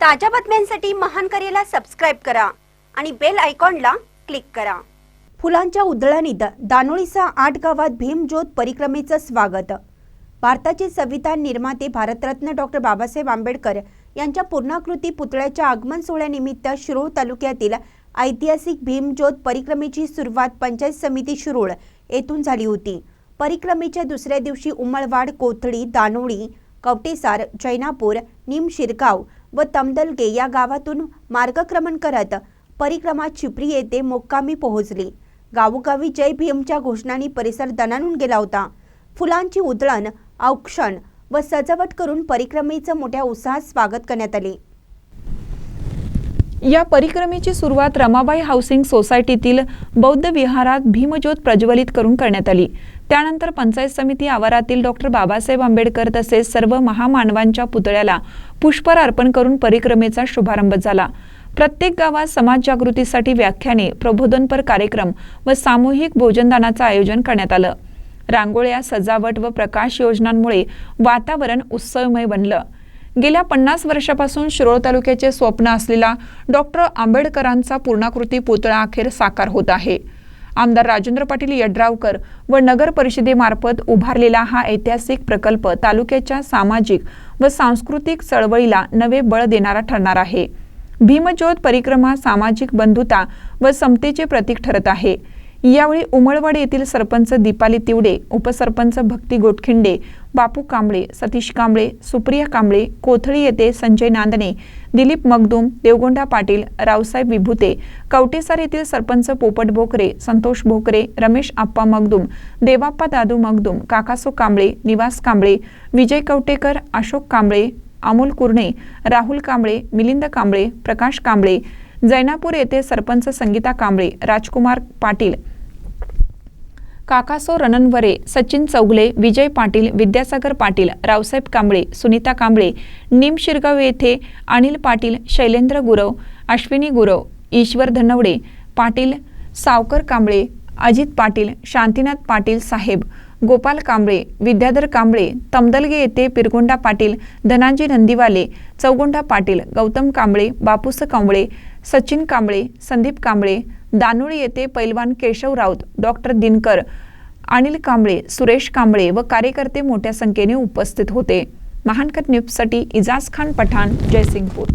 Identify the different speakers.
Speaker 1: ताज्या बातम्यांसाठी महान करेला सबस्क्राईब करा आणि बेल आयकॉनला क्लिक करा. फुलांच्या उधळणीत दानोळीचा आठ गावात भीमज्योत परिक्रमेचं स्वागत. भारताचे संविधान निर्माते भारतरत्न डॉक्टर बाबासाहेब आंबेडकर यांच्या पूर्णाकृती पुतळ्याच्या आगमन सोहळ्यानिमित्त शिरोळ तालुक्यातील ऐतिहासिक भीमज्योत परिक्रमेची सुरुवात पंचायत समिती शिरोळ येथून झाली होती. परिक्रमेच्या दुसऱ्या दिवशी उमळवाड कोथळी दानोळी कवटेसार जैनापूर निमशिरगाव व तमदलगे या गावातून मार्गक्रमण करत परिक्रमा चिपरी येथे मुक्कामी पोहोचली. गावोगावी जय भीमच्या घोषणांनी परिसर दणाणून गेला होता. फुलांची उधळण औक्षण व सजावट करून परिक्रमेचं मोठ्या उत्साहात स्वागत करण्यात आले.
Speaker 2: या परिक्रमेची सुरुवात रमाबाई हाऊसिंग सोसायटीतील बौद्ध विहारात भीमज्योत प्रज्वलित करून करण्यात आली. त्यानंतर पंचायत समिती आवारातील डॉक्टर बाबासाहेब आंबेडकर तसेच सर्व महामानवांच्या पुतळ्याला पुष्पहार अर्पण करून परिक्रमेचा शुभारंभ झाला. प्रत्येक गावात समाज जागृतीसाठी व्याख्याने प्रबोधनपर कार्यक्रम व सामूहिक भोजनदानाचं आयोजन करण्यात आलं. रांगोळ्या सजावट व प्रकाश योजनांमुळे वातावरण उत्सवमय बनलं. गेल्या पन्नास वर्षापासून शिरोळ तालुक्याचे स्वप्न असलेला डॉक्टर आंबेडकरांचा पूर्णाकृती पुतळा अखेर साकार होत आहे. आमदार राजेंद्र पाटील यड्रावकर व नगर परिषदेमार्फत उभारलेला हा ऐतिहासिक प्रकल्प तालुक्याच्या सामाजिक व सांस्कृतिक चळवळीला नवे बळ देणारा ठरणार आहे. भीमज्योत परिक्रमा सामाजिक बंधुता व समतेचे प्रतीक ठरत आहे. यावेळी उमळवाड येथील सरपंच दीपाली तिवडे उपसरपंच भक्ती गोटखिंडे बापू कांबळे सतीश कांबळे सुप्रिया कांबळे कोथळी येथे संजय नांदणे दिलीप मगदूम देवगोंडा पाटील रावसाहेब विभूते कवटेसार येथील सरपंच पोपट भोकरे संतोष भोकरे रमेश आप्पा मगदूम देवाप्पा दादू मगदूम काकासो कांबळे निवास कांबळे विजय कवटेकर अशोक कांबळे अमोल कुर्णे राहुल कांबळे मिलिंद कांबळे प्रकाश कांबळे जैनापूर येथे सरपंच संगीता कांबळे राजकुमार पाटील काकासो रणनवरे सचिन चौगले विजय पाटील विद्यासागर पाटील रावसाहेब कांबळे सुनीता कांबळे निम शिरगाव येथे अनिल पाटील शैलेंद्र गुरव अश्विनी गुरव ईश्वर धनवडे पाटील सावकर कांबळे अजित पाटील शांतीनाथ पाटील साहेब गोपाल कांबळे विद्याधर कांबळे तमदलगे येथे पिरगोंडा पाटील धनाजी नंदीवाले चौगोंडा पाटील गौतम कांबळे बापूस कांबळे सचिन कांबळे संदीप कांबळे दानोळी येथे पैलवान केशव राऊत डॉक्टर दिनकर अनिल कांबळे सुरेश कांबळे व कार्यकर्ते मोठ्या संख्येने उपस्थित होते. महानकर न्यूजसाठी इजाज खान पठाण जयसिंगपूर.